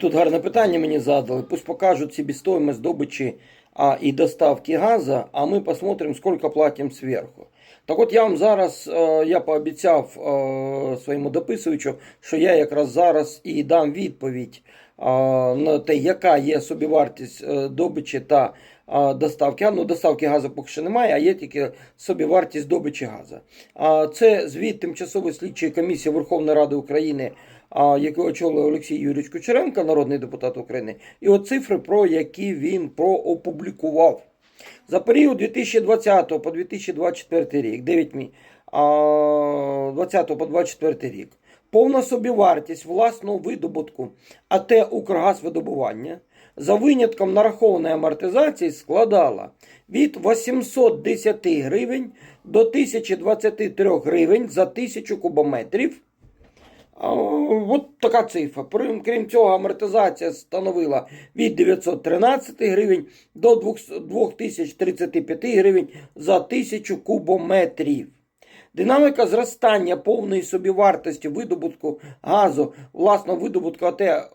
Тут гарне питання мені задали. Пусть покажут себестоимость добычи а, и доставки газа, а ми посмотрим, сколько платим сверху. Так от я вам зараз, е, я пообіцяв е, своєму дописувачу, що я якраз зараз і дам відповідь е, на те, яка є собівартість добичі та доставки. Ну, доставки газу поки що немає, а є тільки собівартість добичі газу. Це звіт тимчасової слідчої комісії Верховної Ради України, яку очолює Олексій Юрійович Кучеренко, народний депутат України, і от цифри, про які він проопублікував. За період 2020 по 2024 рік, 9 мі, а, 20 по 24 рік, повна собівартість власного видобутку АТ «Укргазвидобування» за винятком нарахованої амортизації складала від 810 гривень до 1023 гривень за 1000 кубометрів. От така цифра. Крім цього, амортизація становила від 913 гривень до 2035 гривень за 1000 кубометрів. Динаміка зростання повної собівартості видобутку газу, власного видобутку АТ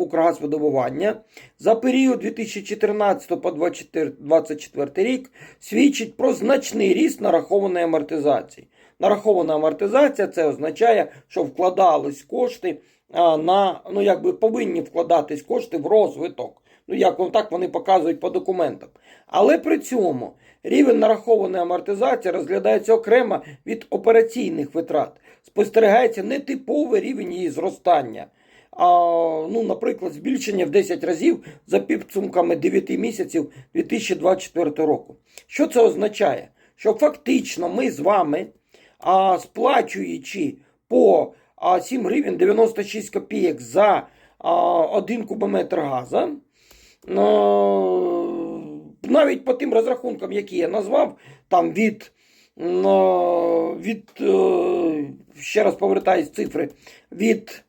«Укргазвидобування» за період 2014 по 2024 рік свідчить про значний ріст нарахованої амортизації. Нарахована амортизація це означає, що вкладались кошти на ну якби повинні вкладатись кошти в розвиток. Ну як так вони показують по документам. Але при цьому рівень нарахованої амортизації розглядається окремо від операційних витрат. Спостерігається нетиповий рівень її зростання. А, ну, наприклад, збільшення в 10 разів за підсумками 9 місяців 2024 року. Що це означає? Що фактично ми з вами, а, сплачуючи по а, 7 гривень 96 копійок за а, 1 кубометр газу, Ну, навіть по тим розрахункам, які я назвав, там від, ну, від е, ще раз повертаюсь цифри, від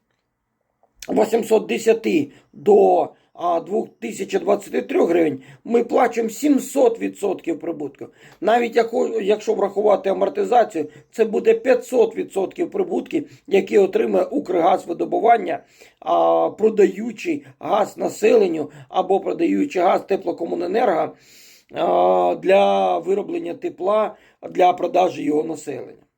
810 до а, 2023 гривень, ми плачемо 700% прибутку. Навіть якщо врахувати амортизацію, це буде 500% прибутки, які отримує Укргазвидобування, а, продаючи газ населенню або продаючи газ теплокомуненерго для вироблення тепла для продажі його населення.